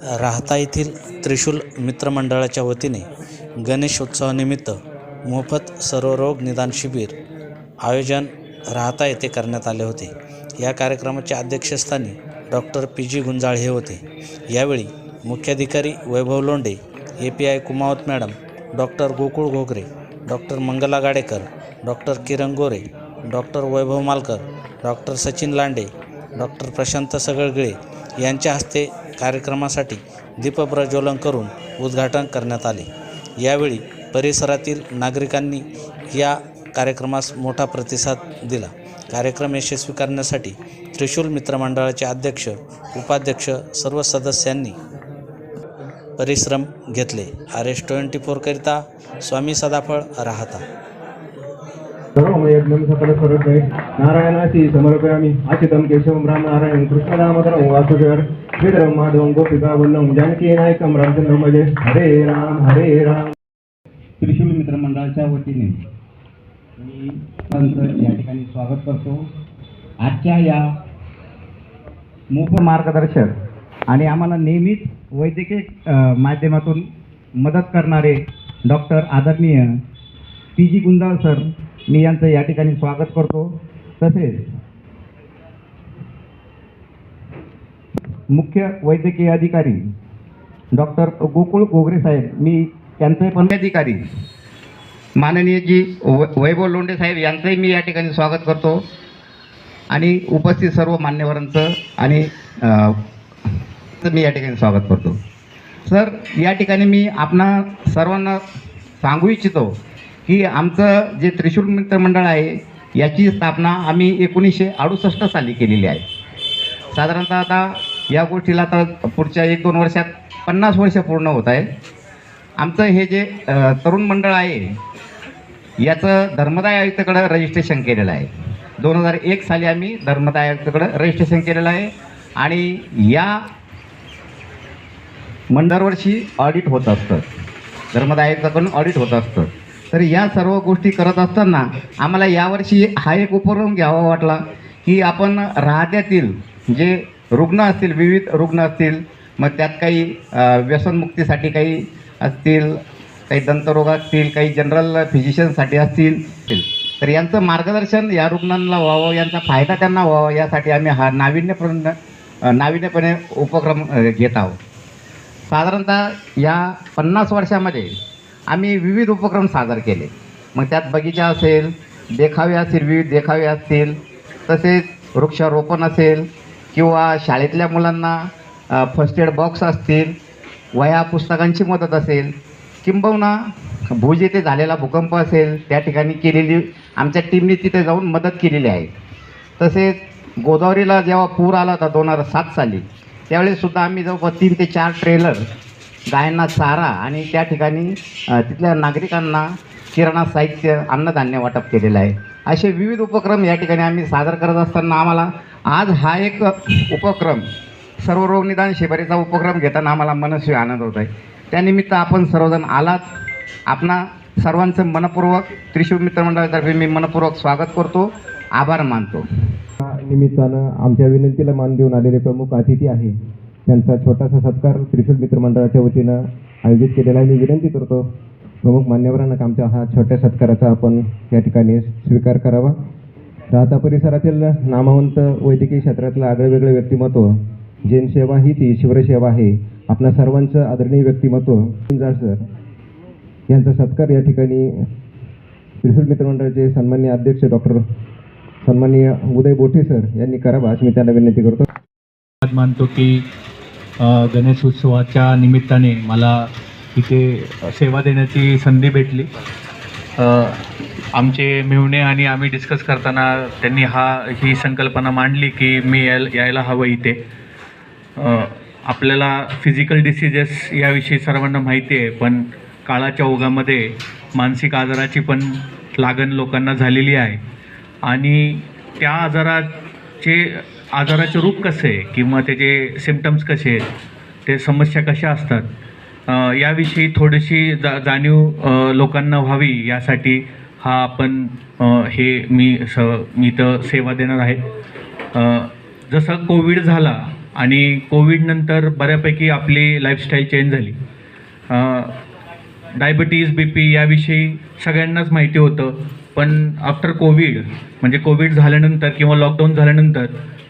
राहता येथील त्रिशूल मित्रमंडळाच्या वतीने गणेशोत्सवानिमित्त मोफत सर्वरोग निदान शिबिर आयोजन राहता येथे करण्यात आले होते. या कार्यक्रमाच्या अध्यक्षस्थानी डॉक्टर पी जी गुंजाळ हे होते. यावेळी मुख्याधिकारी Vaibhav Londhe A P I Kumawat madam doctor Gokul Ghogare doctor Mangala Gadekar doctor Kiran Gore doctor Vaibhav Malkar doctor Sachin Lande doctor Prashant Sagalgile यांच्या हस्ते कार्यक्रमासाठी दीपप्रज्वलन करून उद्घाटन करण्यात आले. यावेळी परिसरातील नागरिकांनी या कार्यक्रमास मोठा प्रतिसाद दिला. कार्यक्रम यशस्वी करण्यासाठी त्रिशूल मित्रमंडळाचे अध्यक्ष उपाध्यक्ष सर्व सदस्यांनी परिश्रम घेतले. आर एस ट्वेंटी फोरकरिता स्वामी सदाफळ राहता. सर्वमयज्ञं सकलस्वरूपे नारायणासी समर्पयामि. अचितं केशवं रामनारायणं कृष्णदामोदरं वासुदेवर श्रीधरं माधवं गोपिकावल्लभं जानकीनायकं रामचंद्रं भजे हरे राम हरे राम. त्रिशूल मित्रमंडळाच्या वतीने मी त्यांचं या ठिकाणी स्वागत करतो. आजच्या या मूक मार्गदर्शक आणि आम्हाला नेहमीच वैद्यकीय माध्यमातून मदत करणारे डॉक्टर आदरणीय पी जी गुंजाळ सर मी यांचं या ठिकाणी स्वागत करतो. तसेच मुख्य वैद्यकीय अधिकारी डॉक्टर गोकुळ गोगरे साहेब मी त्यांचे पण अधिकारी माननीय जी वै- वैभव लोंडे साहेब यांचंही मी या ठिकाणी स्वागत करतो. आणि उपस्थित सर्व मान्यवरांचं आणि मी या ठिकाणी स्वागत करतो. सर या ठिकाणी मी आपणा सर्वांना सांगू इच्छितो की आमचं जे त्रिशूल मित्र मंडळ आहे याची स्थापना आम्ही एकोणीसशे अडुसष्ट साली केलेली आहे. साधारणतः आता या गोष्टीला आता पुढच्या एक दोन वर्षात पन्नास वर्ष पूर्ण होत आहे आमचं हे जे तरुण मंडळ आहे याचं धर्मदाय आयुक्ताकडं रजिस्ट्रेशन केलेलं आहे. दोन हजार एक साली आम्ही धर्मदाय आयुक्ताकडं रजिस्ट्रेशन केलेलं आहे आणि या मंडळवर्षी ऑडिट होत असतं. धर्मदाय आयुक्ताकडून ऑडिट होत असतं. तर या सर्व गोष्टी करत असताना आम्हाला यावर्षी हा एक उपक्रम घ्यावा वाटला की आपण राहत्यातील जे रुग्ण असतील विविध रुग्ण असतील मग त्यात काही व्यसनमुक्तीसाठी काही असतील काही दंतरोग असतील काही जनरल फिजिशियनसाठी असतील. तर यांचं मार्गदर्शन या रुग्णांना व्हावं यांचा फायदा त्यांना व्हावा यासाठी आम्ही हा नाविन्यपूर्ण नाविन्यपणे उपक्रम घेत आहोत. साधारणतः या पन्नास वर्षामध्ये आम्ही विविध उपक्रम सादर केले. मग त्यात बगीचा असेल देखावे असतील विविध देखावे असतील तसेच वृक्षारोपण असेल किंवा शाळेतल्या मुलांना फर्स्ट एड बॉक्स असतील वह्या पुस्तकांची मदत असेल किंबहुना भुज येथे झालेला भूकंप असेल त्या ठिकाणी केलेली आमच्या टीमने तिथे जाऊन मदत केलेली आहे. तसेच गोदावरीला जेव्हा पूर आला होता दोन हजार सात साली त्यावेळेससुद्धा आम्ही जवळपास तीन ते चार ट्रेलर गायांना चारा आणि त्या ठिकाणी तिथल्या नागरिकांना किराणा साहित्य अन्नधान्य वाटप केलेलं आहे. असे विविध उपक्रम या ठिकाणी आम्ही सादर करत असताना आम्हाला आज हा एक उपक्रम सर्व रोगनिदान शिबिराचा उपक्रम घेताना आम्हाला मनस्वी आनंद होत आहे. त्यानिमित्त आपण सर्वजण आलात. आपणा सर्वांचं मनपूर्वक त्रिशूर मित्रमंडळातर्फे मी मनपूर्वक स्वागत करतो. आभार मानतो. निमित्तानं आमच्या विनंतीला मान देऊन आलेले प्रमुख अतिथी आहे त्यांचा छोटासा सत्कार त्रिशूल मित्र मंडळाच्या वतीनं आयोजित केलेला आहे. मी विनंती करतो प्रमुख मान्यवरांना आमच्या हा छोट्या सत्काराचा आपण या ठिकाणी स्वीकार करावा. राहता परिसरातील नामवंत वैद्यकीय क्षेत्रातलं आगळेवेगळे व्यक्तिमत्व जैन सेवा ही ती शिवरसेवा आहे. आपल्या सर्वांचं आदरणीय व्यक्तिमत्व. गुंजाळ सर यांचा सत्कार या ठिकाणी त्रिशूल मित्रमंडळाचे सन्मान्य अध्यक्ष डॉक्टर सन्मान्य उदय बोठे सर यांनी करावा अशी मी त्यांना विनंती करतो. मानतो की गणेश उत्सवाच्या निमित्ताने मला इथे सेवा देण्याची संधी भेटली. आमचे मिळणे आणि आम्ही डिस्कस करताना त्यांनी हा ही संकल्पना मांडली की मी यायला यायला हवं इथे. आपल्याला फिजिकल डिसिजेस याविषयी सर्वांना माहिती आहे पण काळाच्या ओघामध्ये मानसिक आजाराची पण लागण लोकांना झालेली आहे. आणि त्या आजाराचे आजाराचे रूप कसे आहे किंवा त्याचे सिमटम्स कसे आहेत ते समस्या कशा असतात याविषयी थोडीशी जा जाणीव लोकांना व्हावी यासाठी हा आपण हे मी स मी इथं सेवा देणार आहे. जसं कोविड झाला आणि कोविडनंतर बऱ्यापैकी आपली लाईफस्टाईल चेंज झाली डायबिटीज बी पी याविषयी सगळ्यांनाच माहिती होतं. पण आफ्टर कोविड म्हणजे कोविड झाल्यानंतर किंवा लॉकडाऊन झाल्यानंतर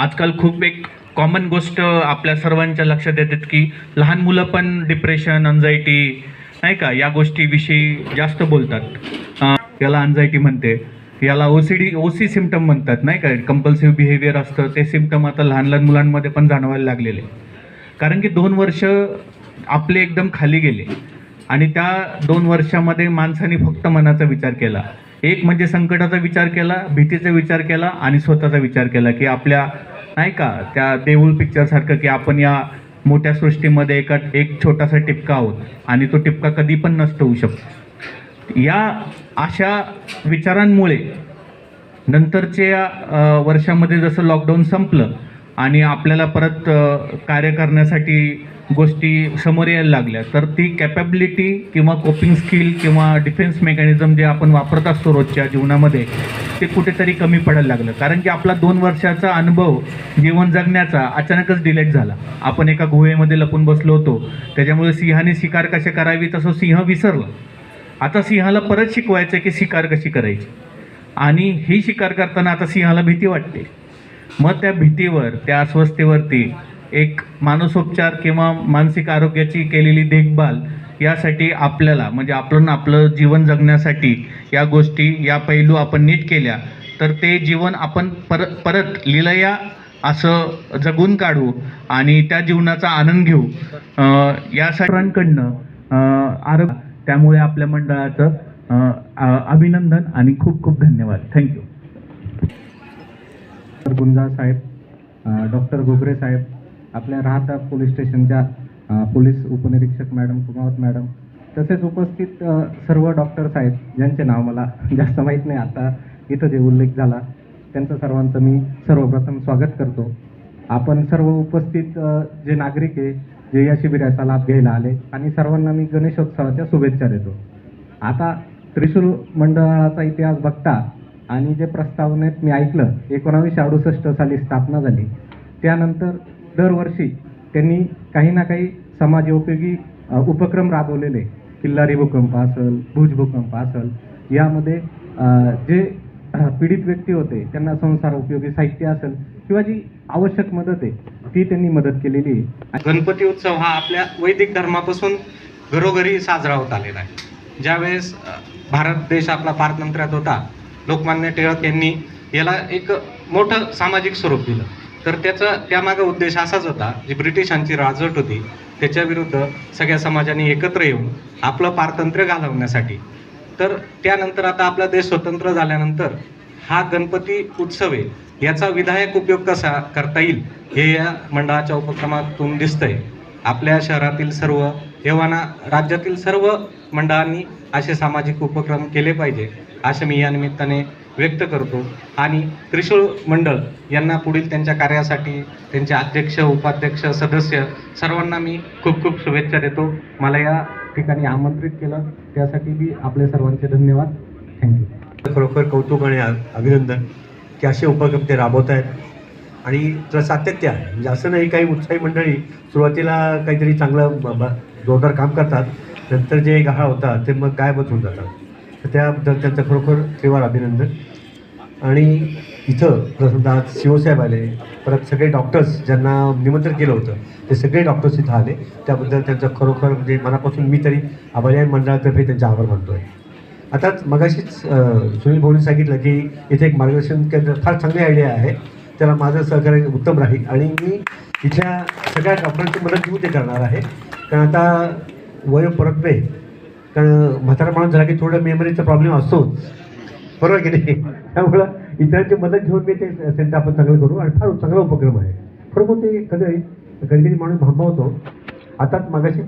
आजकाल खूप एक कॉमन गोष्ट आपल्या सर्वांच्या लक्षात येतात की लहान मुलं पण डिप्रेशन अन्झायटी नाही का? या गोष्टीविषयी जास्त बोलतात. याला अनझायटी म्हणते. याला O C D O C symptom म्हणतात नाही का? कंपल्सिव्ह बिहेवियर असतं. ते सिमटम आता लहान लहान मुलांमध्ये पण जाणवायला लागलेले. कारण की दोन वर्ष आपले एकदम खाली गेले. आणि त्या दोन वर्षामध्ये माणसाने फक्त मनाचा विचार केला. एक म्हणजे संकटाचा विचार केला भीतीचा विचार केला आणि स्वतःचा विचार केला की आपल्या नाही का? त्या देऊळ पिक्चरसारखं की आपण या मोठ्या सृष्टीमध्ये एका एक छोटासा टिपका आहोत आणि तो टिपका कधी पण नष्ट होऊ शकतो. या अशा विचारांमुळे नंतरच्या वर्षामध्ये जसं लॉकडाऊन संपलं आणि आपल्याला परत कार्य करण्यासाठी गोष्टी समोर यायला लागल्या. तर ती कॅपॅबिलिटी किंवा कोपिंग स्किल किंवा डिफेन्स मेकॅनिझम जे आपण वापरत असतो रोजच्या जीवनामध्ये ते कुठेतरी कमी पडायला लागलं. कारण की आपला दोन वर्षाचा अनुभव जीवन जगण्याचा अचानकच डिलेट झाला. आपण एका गुहेमध्ये लपून बसलो होतो. त्याच्यामुळे सिंहाने शिकार कसे करावी तसं सिंह विसरला. आता सिंहाला परत शिकवायचं की शिकार कशी करायची? आणि ही शिकार करताना आता सिंहाला भीती वाटते. मग त्या भीतीवर त्या अस्वस्थतेवरती एक मानसोपचार किंवा मानसिक आरोग्याची केलेली देखभाल यासाठी आपल्याला म्हणजे आपण आपलं जीवन जगण्यासाठी या गोष्टी या पैलू आपण नीट केल्या तर ते जीवन आपण परत परत लिलया असं जगून काढू आणि त्या जीवनाचा आनंद घेऊ. या सर्वांकडनं आरोग्य त्यामुळे आपल्या मंडळाचं अभिनंदन आणि खूप खूप धन्यवाद. Thank you. गुंजा साहेब डॉक्टर घुगरे साहेब आपल्या राहता पोलीस स्टेशनच्या पोलीस उपनिरीक्षक मॅडम कुमावत मॅडम तसेच उपस्थित सर्व डॉक्टर साहेब ज्यांचे नाव मला जास्त माहीत नाही आता इथं जे उल्लेख झाला त्यांचं सर्वांचं मी सर्वप्रथम स्वागत करतो. आपण सर्व उपस्थित जे नागरिक आहे जे या शिबिराचा लाभ घ्यायला आले आणि सर्वांना मी गणेशोत्सवाच्या शुभेच्छा देतो. आता त्रिशूल मंडळाचा इतिहास बघता आणि जे प्रस्तावनेत मी ऐकलं एकोणावीसशे अडुसष्ट साली स्थापना झाली. त्यानंतर दरवर्षी त्यांनी काही ना काही समाजोपयोगी उपक्रम राबवलेले. किल्लारी भूकंप असेल भुज भूकंप असेल यामध्ये जे पीडित व्यक्ती होते त्यांना संसार उपयोगी साहित्य असेल किंवा जी आवश्यक मदत आहे ती त्यांनी मदत केलेली आहे. गणपती उत्सव हा आपल्या वैदिक धर्मापासून घरोघरी साजरा होत आलेला आहे. ज्यावेळेस भारत देश आपला पारतंत्र्यात होता लोकमान्य टिळक यांनी याला एक मोठं सामाजिक स्वरूप दिलं. तर त्याचा त्यामागा उद्देश असाच होता जी ब्रिटिशांची राजवट होती त्याच्याविरुद्ध सगळ्या समाजाने एकत्र येऊन आपलं पारतंत्र्य घालवण्यासाठी. तर त्यानंतर आता आपला देश स्वतंत्र झाल्यानंतर हा गणपती उत्सव आहे याचा विधायक उपयोग कसा करता येईल हे या मंडळाच्या उपक्रमातून दिसतंय. आपल्या शहरातील सर्व एव्हाना राज्यातील सर्व मंडळांनी असे सामाजिक उपक्रम केले पाहिजे असे मी या निमित्ताने व्यक्त करतो. आणि त्रिशूळ मंडळ यांना पुढील त्यांच्या कार्यासाठी त्यांचे अध्यक्ष उपाध्यक्ष सदस्य सर्वांना मी खूप खूप शुभेच्छा देतो. मला या ठिकाणी आमंत्रित केलं. त्यासाठी मी आपले सर्वांचे धन्यवाद. थँक्यू खरोखर कौतुक आणि अभिनंदन की असे उपक्रम ते राबवत आहेत आणि त्याला सातत्य आहे. म्हणजे असं नाही काही उत्साही मंडळी सुरुवातीला काहीतरी चांगलं ब- जोरदार काम करतात नंतर जे गहाळ होता ते मग गायबच होऊन जातात. तर त्याबद्दल त्यांचं खरोखर त्रिवार अभिनंदन. आणि इथं प्रथमतः आज शिवसाहेब आले परत सगळे डॉक्टर्स ज्यांना निमंत्रण केलं होतं ते सगळे डॉक्टर्स इथं आले. त्याबद्दल त्यांचं खरोखर म्हणजे मनापासून मी तरी आभारी मंडळातर्फे त्यांचा आभार मानतो आहे आता मगाशीच सुनील भाऊने सांगितलं की इथे एक मार्गदर्शन केंद्र फार चांगली आयडिया आहे. त्याला माझं सहकार्य उत्तम राहील. आणि मी इथल्या सगळ्या डॉक्टरांची मदत घेऊन ते करणार आहे. कारण आता वय परतवे कारण म्हातारा माणूस झाला की थोडं मेमरीचा प्रॉब्लेम असतोच. बरोबर की नाही? त्यामुळं इतरांची मदत घेऊन मी ते सेंटर आपण चांगलं करू. आणि फार चांगला उपक्रम आहे. खरोखर ते कधी कधी कधी माणूस भांबवतो आता मागाशी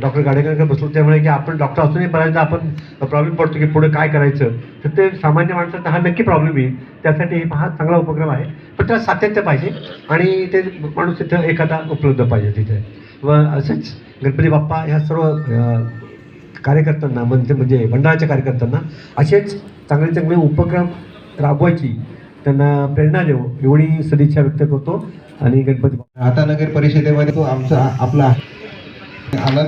डॉक्टर गाडेकरकर बसलो त्यामुळे की आपण डॉक्टर असूनही बऱ्याचदा आपण प्रॉब्लेम पडतो की पुढे काय करायचं. तर ते सामान्य माणसाचा हा नक्की प्रॉब्लेम येईल त्यासाठी हा चांगला उपक्रम आहे. पण त्याला सातत्य पाहिजे. आणि ते माणूस तिथं एखादा उपलब्ध पाहिजे तिथे. व असंच गणपती बाप्पा ह्या सर्व कार्यकर्त्यांना म्हणजे म्हणजे मंडळाच्या कार्यकर्त्यांना असेच चांगले चांगले उपक्रम राबवायची त्यांना प्रेरणा देऊ एवढी सदिच्छा व्यक्त करतो आणि गणपती आता नगर परिषदेमध्ये तो आमचा आपला आला